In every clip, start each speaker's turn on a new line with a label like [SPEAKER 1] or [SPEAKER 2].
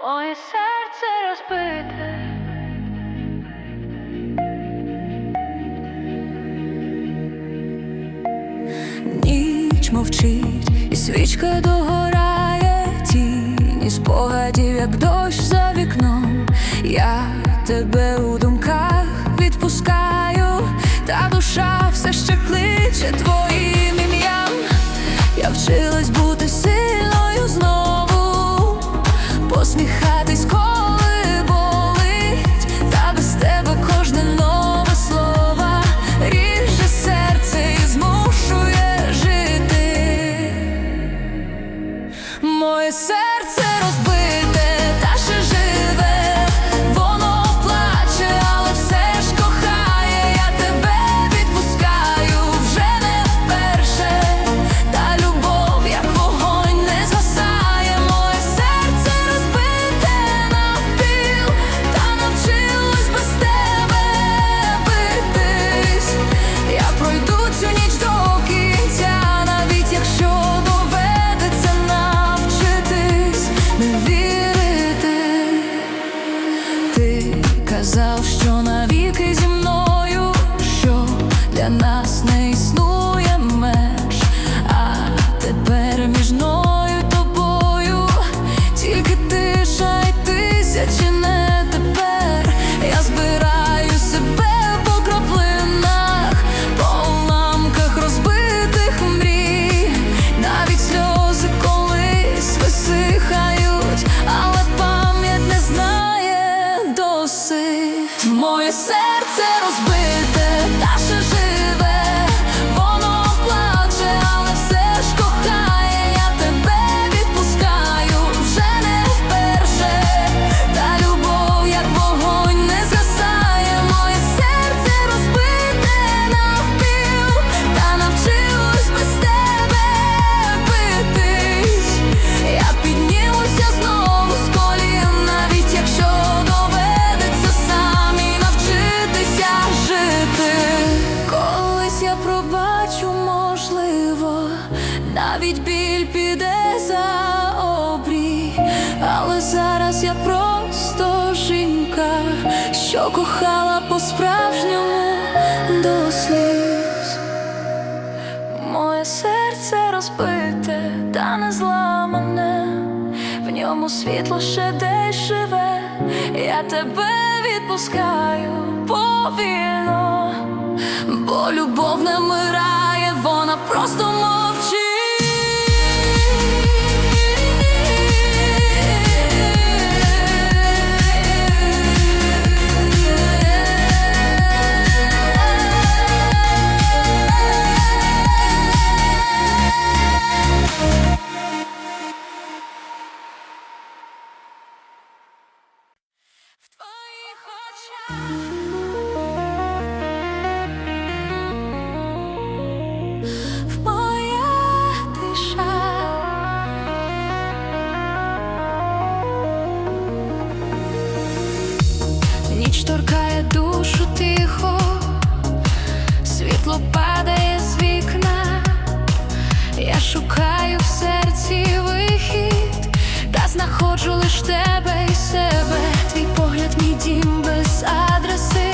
[SPEAKER 1] Моє серце розбите.
[SPEAKER 2] Ніч мовчить, і свічка догорає тіні спогадів, як дощ за вікном. Я тебе у думках відпускаю, та душа все ще кличе твоє. іде за обрій, але зараз я просто жінка, що кохала по-справжньому до сліз. Моє серце розбите, та не зламане, в ньому світло ще десь живе, я тебе відпускаю повільно, бо любов не вмирає, вона просто може. Шторкає душу тихо, світло падає з вікна, я шукаю в серці вихід, та знаходжу лиш тебе і себе, твій погляд, мій дім без адреси.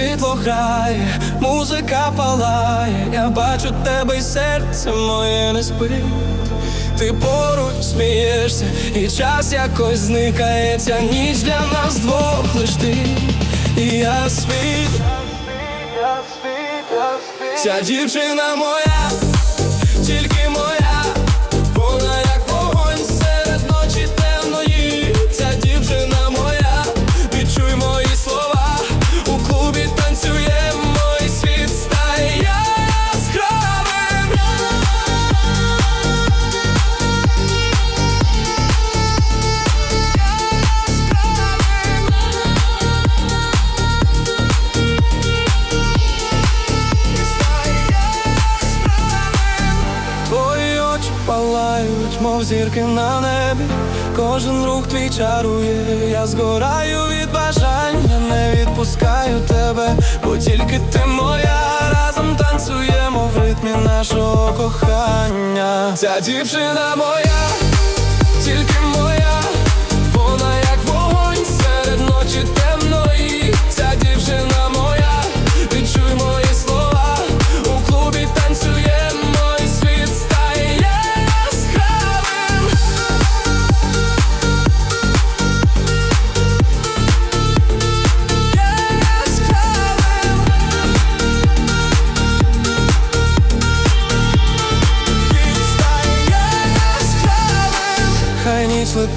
[SPEAKER 3] Світло грає, музика палає, я бачу тебе і серце моє не спить. Ти поруч смієшся, і час якось зникає, ця ніч для нас двох лиш ти. І я світ. Ця дівчина моя, тільки моя, зірки на небі. Кожен рух твій чарує, я згораю від бажання, не відпускаю тебе, бо тільки ти моя, разом танцюємо в ритмі нашого кохання. Ця дівчина моя, тільки моя,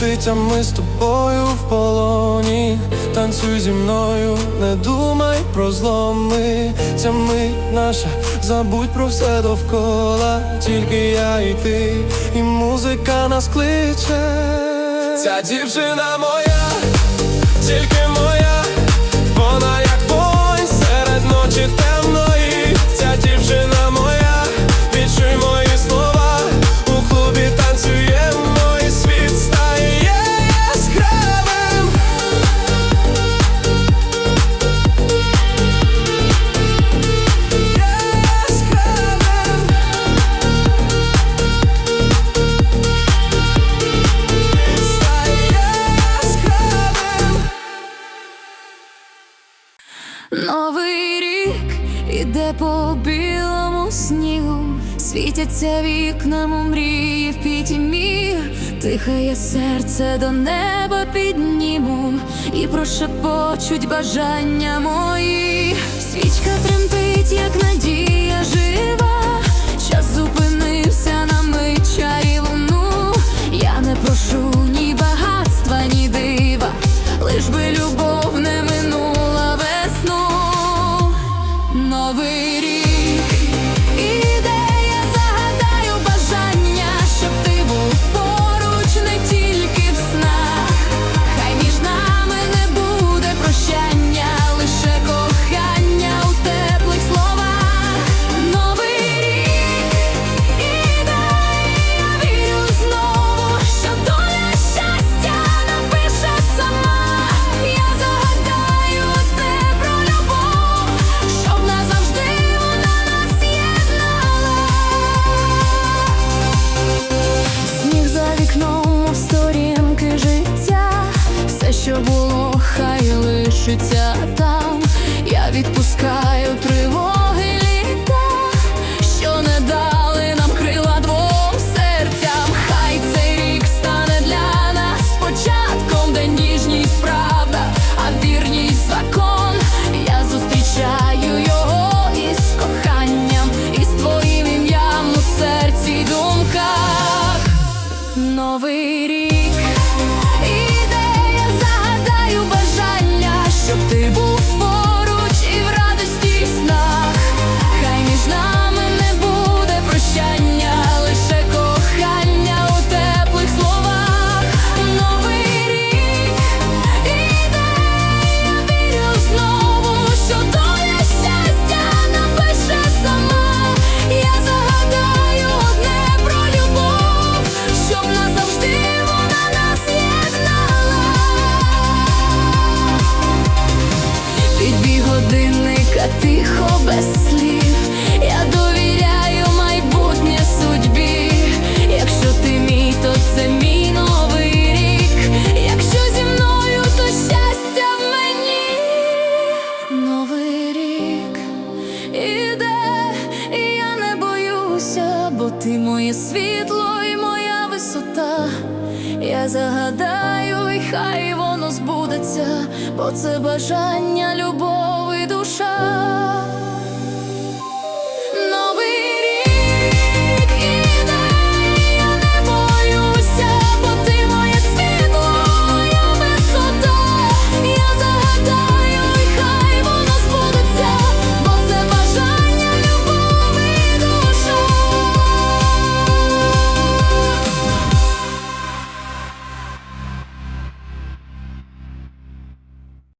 [SPEAKER 3] ніч ми з тобою в полоні. Танцюй зі мною, не думай про зломи. Ця мить наша, забудь про все довкола. Тільки я і ти, і музика нас кличе. Ця дівчина моя, тільки моя, вона як вогонь серед ночі
[SPEAKER 2] світяться вікнам у мрії в пітьмі, тихає серце до неба підніму і прошепочуть бажання мої. Свічка тремтить, як надія жива, світло і моя висота, я загадаю, і хай воно збудеться, бо це бажання, любов і душа.